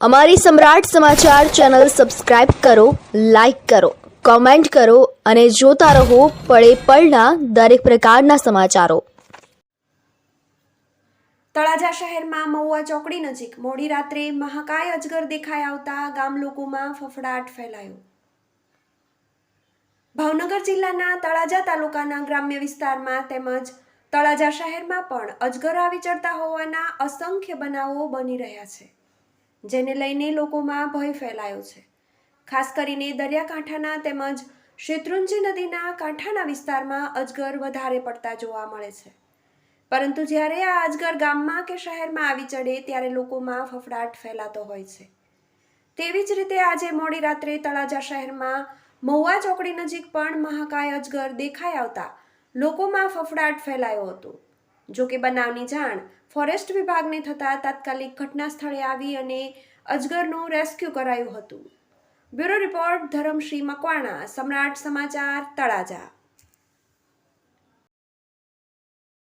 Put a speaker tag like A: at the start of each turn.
A: અમારી સમ્રાટ સમાચાર ચેનલ સબસ્ક્રાઇબ કરો, લાઇક કરો, કોમેન્ટ કરો અને જોતા રહો પળે પળના દરેક પ્રકારના સમાચારો.
B: તળાજા શહેરમાં મહુવા ચોકડી નજીક મોડી રાત્રે મહાકાય અજગર દેખાઈ આવતા ગામ લોકોમાં ફફડાટ ફેલાયો. ભાવનગર જિલ્લાના તળાજા તાલુકાના ગ્રામ્ય વિસ્તારમાં તેમજ તળાજા શહેરમાં પણ અજગર આવી ચડતા હોવાના અસંખ્ય બનાવો બની રહ્યા છે. જેને લઈને લોકોમાં ભય ફેલાયો છે. ખાસ કરીને દરિયાકાંઠાના તેમજ શેત્રુંજી નદીના કાંઠાના વિસ્તારમાં અજગર વધારે પડતા જોવા મળે છે. પરંતુ જ્યારે આ અજગર ગામમાં કે શહેરમાં આવી ચડે ત્યારે લોકોમાં ફફડાટ ફેલાતો હોય છે. તેવી જ રીતે આજે મોડી રાત્રે તળાજા શહેરમાં મહુવા ચોકડી નજીક પણ મહાકાય અજગર દેખાઈ આવતા લોકોમાં ફફડાટ ફેલાયો હતો. જો કે બનાવની જાણ ફોરેસ્ટ વિભાગને થતાં તાત્કાલિક ઘટના સ્થળે આવી અને અજગરનું રેસ્ક્યુ કરાયું હતું. બ્યુરો રિપોર્ટ ધરમશ્રી મકવાણા, સમ્રાટ સમાચાર તળાજા.